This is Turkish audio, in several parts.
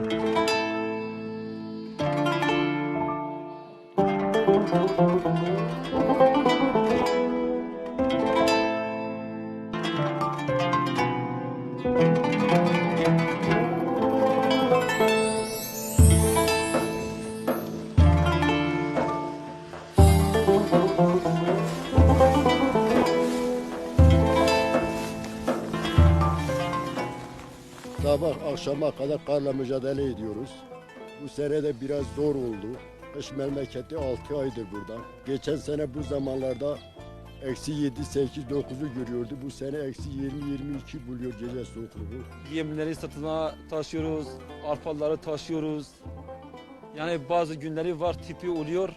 Thank you. Sabah akşama kadar karla mücadele ediyoruz. Bu sene de biraz zor oldu. Kış memleketi 6 aydır burada. Geçen sene bu zamanlarda eksi 7, 8, 9'u görüyordu. Bu sene eksi 20, 22 buluyor gece soğukluğu. Yemleri satına taşıyoruz, arpaları taşıyoruz. Yani bazı günleri var tipi oluyor.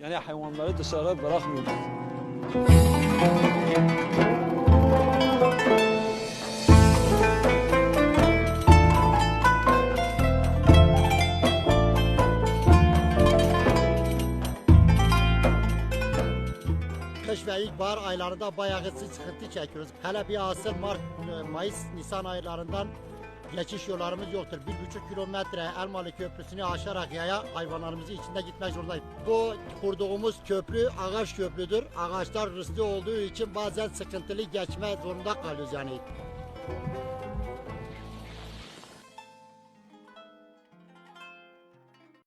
Yani hayvanları dışarı bırakmıyoruz. Kış ve ilkbahar aylarında bayağı sıkıntı çekiyoruz. Hele bir asıl Mart, Mayıs, Nisan aylarından geçiş yollarımız yoktur. Bir buçuk kilometre Elmalı Köprüsü'nü aşarak yaya hayvanlarımızı içinde gitmek zorundayız. Bu kurduğumuz köprü ağaç köprüdür. Ağaçlar rızlı olduğu için bazen sıkıntılı geçme zorunda kalıyoruz yani.